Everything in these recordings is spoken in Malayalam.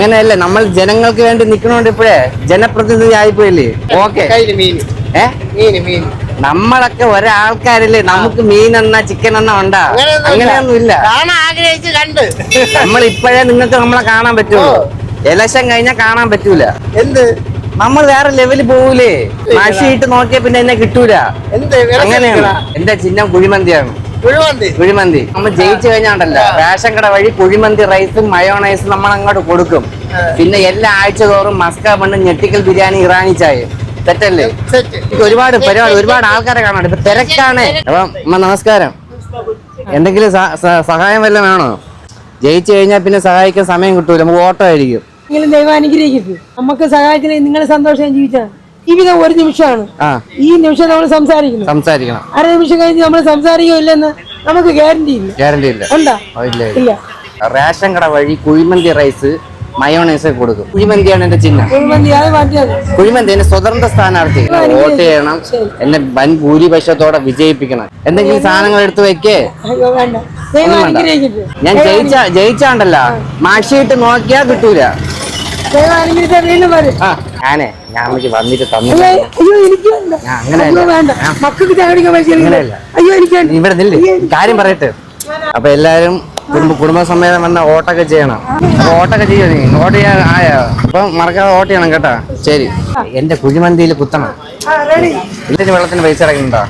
അങ്ങനെയല്ല? നമ്മൾ ജനങ്ങൾക്ക് വേണ്ടി നിൽക്കണോണ്ട് ഇപ്പോഴേ ജനപ്രതിനിധി ആയിപ്പോയില്ലേ ഓക്കെ നമ്മളൊക്കെ ഒരാൾക്കാരല്ലേ? നമുക്ക് മീൻ എന്നാ ചിക്കൻ എന്നാ ഉണ്ടാ അങ്ങനെയൊന്നും ഇല്ല. ആഗ്രഹിച്ച് കണ്ട്. നമ്മൾ ഇപ്പോഴേ നിങ്ങൾക്ക് നമ്മളെ കാണാൻ പറ്റുള്ളൂ. ഇലക്ഷൻ കഴിഞ്ഞാൽ കാണാൻ പറ്റൂല. എന്ത്? നമ്മൾ വേറെ ലെവലിൽ പോകൂലേ മഷിയിട്ട് നോക്കിയ പിന്നെ എന്നെ കിട്ടൂല. എന്ത്? അങ്ങനെയാണ്. എന്റെ ചിഹ്നം കുഴിമന്തിയാണ്. കുഴിമന്തി. നമ്മൾ ജയിച്ചു കഴിഞ്ഞാണ്ടല്ലോ. റേഷൻ കട വഴി കുഴിമന്തി റൈസും മയോണൈസും നമ്മൾ അങ്ങോട്ട് കൊടുക്കും പിന്നെ എല്ലാ ആഴ്ച തോറും മസ്ക പണ്ട് ഞെട്ടിക്കൽ ബിരിയാണി ഇറാനി ചായ. തെറ്റല്ലേ? ഒരുപാട് പരിപാടി ഒരുപാട് ആൾക്കാരെ കാണാണ്ട് ഇപ്പൊ തിരക്കാണ്. അപ്പം അമ്മ നമസ്കാരം. എന്തെങ്കിലും സഹായം വല്ലതും വേണോ? ജയിച്ചു കഴിഞ്ഞാൽ പിന്നെ സഹായിക്കാൻ സമയം കിട്ടൂല. നമുക്ക് ഓട്ടോ ആയിരിക്കും. നിങ്ങൾ ദൈവം അനുഗ്രഹിക്കും നമുക്ക് സഹായത്തിന് നിങ്ങൾ സന്തോഷം ജീവിച്ചാൽ ജീവിതം ഒരു നിമിഷമാണ്. ഈ നിമിഷം നമ്മൾ സംസാരിക്കണം സംസാരിക്കണം. അര നിമിഷം കഴിഞ്ഞ് നമ്മൾ സംസാരിക്കില്ലെന്ന് നമുക്ക് ഗ്യാരണ്ടി ഇല്ല. ഗ്യാരണ്ടി ഇല്ല. ഉണ്ടോ? ഇല്ല റേഷൻ കട വഴി കുഴിമന്തി റൈസ് മയോണൈസ് കൊടുക്കും. കുഴിമന്തിയാണ് എന്റെ ചിഹ്നം. കുഴിമന്തി എന്റെ എന്നെ സ്വതന്ത്ര സ്ഥാനാർത്ഥി. വോട്ട് ചെയ്യണം. എന്നെ വൻ ഭൂരിപക്ഷത്തോടെ വിജയിപ്പിക്കണം. എന്തെങ്കിലും സാധനങ്ങൾ എടുത്തു വെക്കേ. ഞാൻ ജയിച്ച ജയിച്ചാണ്ടല്ല. മാഷിയിട്ട് നോക്കിയാ കിട്ടൂല. ആ. ഞാനേ ഞാൻ അമ്മയ്ക്ക് വന്നിട്ട് തന്നു അയ്യോ അയ്യോ, എനിക്ക് വേണ്ട. മക്കൾക്ക് ചാടിക്കാൻ അയ്യോ എനിക്ക്. ഇവിടെ നില്ല്. കാര്യം പറയട്ടെ. അപ്പൊ എല്ലാരും കുടുംബ കുടുംബസമേതം വന്ന ഓട്ടൊക്കെ ചെയ്യണം. അപ്പൊ ഓട്ടൊക്കെ ചെയ്യോ നീ? ഓട്ട് ചെയ്യാൻ ആയോ? അപ്പൊ മറക്കാതെ ഓട്ട് ചെയ്യണം കേട്ടാ. ശരി. എന്റെ കുഴിമന്തിയിൽ കുത്തണം. ഇല്ലെങ്കിൽ വെള്ളത്തിന് പൈസ അടക്കുന്നുണ്ടോ?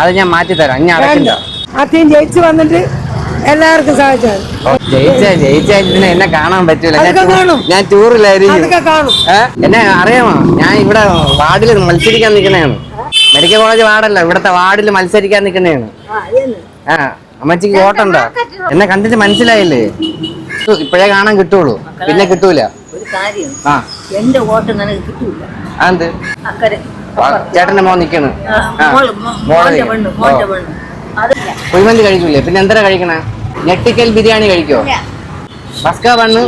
അത് ഞാൻ മാറ്റി തരാം ഇനി അടക്കില്ല ആദ്യം ജയിച്ചു വന്നിട്ട് എല്ലാവർക്കും സഹായിച്ചാൽ ജയിച്ചാ ജയിച്ചാ പിന്നെ എന്നെ കാണാൻ പറ്റൂല. ഞാൻ ടൂറിലായിരുന്നു കാണും. ഞാൻ ടൂറിലായിരിക്കും അതൊക്കെ കാണും. എന്നെ അറിയാമോ? ഞാൻ ഇവിടെ വാർഡിൽ മത്സരിക്കാൻ നിൽക്കണേണ് മെഡിക്കൽ കോളേജ് വാർഡല്ല ഇവിടത്തെ വാർഡിൽ മത്സരിക്കാൻ നിൽക്കണേണ് ആ അമ്മച്ചിക്ക് വോട്ടുണ്ടോ എന്നെ കണ്ടിട്ട് മനസ്സിലായില്ലേ? ഇപ്പോഴേ കാണാൻ കിട്ടുള്ളൂ. പിന്നെ കിട്ടൂല. ആ. എന്റെ വോട്ട് നിനക്ക് കിട്ടൂല. അതെന്ത് അക്കരെ. ആ, ചേട്ടന്റെ മോൻ നിക്കണ്. മോൾ. പെണ്ണ് മോന്റെ പെണ്ണ്. കുഴിമന്തി കഴിക്കൂലേ? പിന്നെ എന്തര കഴിക്കണ? ഞെട്ടിക്കൽ ബിരിയാണി കഴിക്കോ? ബസ്ക ബണ്ണ്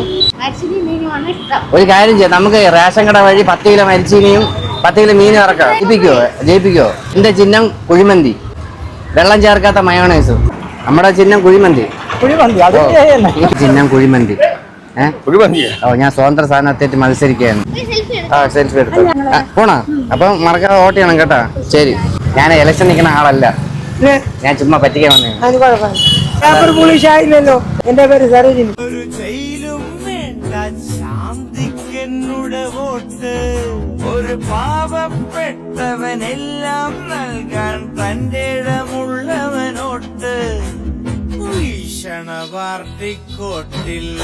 ഒരു കാര്യം ചെയ്യാം. നമുക്ക് റേഷൻ കട വഴി പത്ത് കിലോ മരിച്ചീനിയും പത്ത് കിലോ മീൻ ഇറക്കാം. ജയിപ്പിക്കോ ജയിപ്പിക്കോ എന്റെ ചിഹ്നം കുഴിമന്തി. വെള്ളം ചേർക്കാത്ത മയോണൈസ്. നമ്മുടെ ചിഹ്നം കുഴിമന്തി. ചിഹ്നം കുഴിമന്തി. ഏഹ് ഓ ഞാൻ സ്വതന്ത്ര സ്ഥാനത്തേറ്റ് മത്സരിക്കുകയാണ്. ആ സെൽഫി എടുത്തു. പോണോ? അപ്പം മറക്കാതെ വോട്ട് ചെയ്യണം കേട്ടാ. ശരി. ഞാൻ ഇലക്ഷൻ നിൽക്കുന്ന ആളല്ല. ഞാൻ ചുമ്മാ പറ്റിക്കാൻ വന്നേ അതിന് കുഴപ്പമില്ല പേപ്പർ പോളിഷ് ആയില്ലല്ലോ. എന്റെ പേര് സരോജിനി. ഒരു ജയിലും വേണ്ട ശാന്തിക്കെന്നുടെ വോട്ട്. ഒരു പാവപ്പെട്ടവനെല്ലാം നൽകാൻ തന്റെ ഇടമുള്ളവനോട്ട്. ഭീഷണ പാർട്ടിക്കോട്ടില്ല.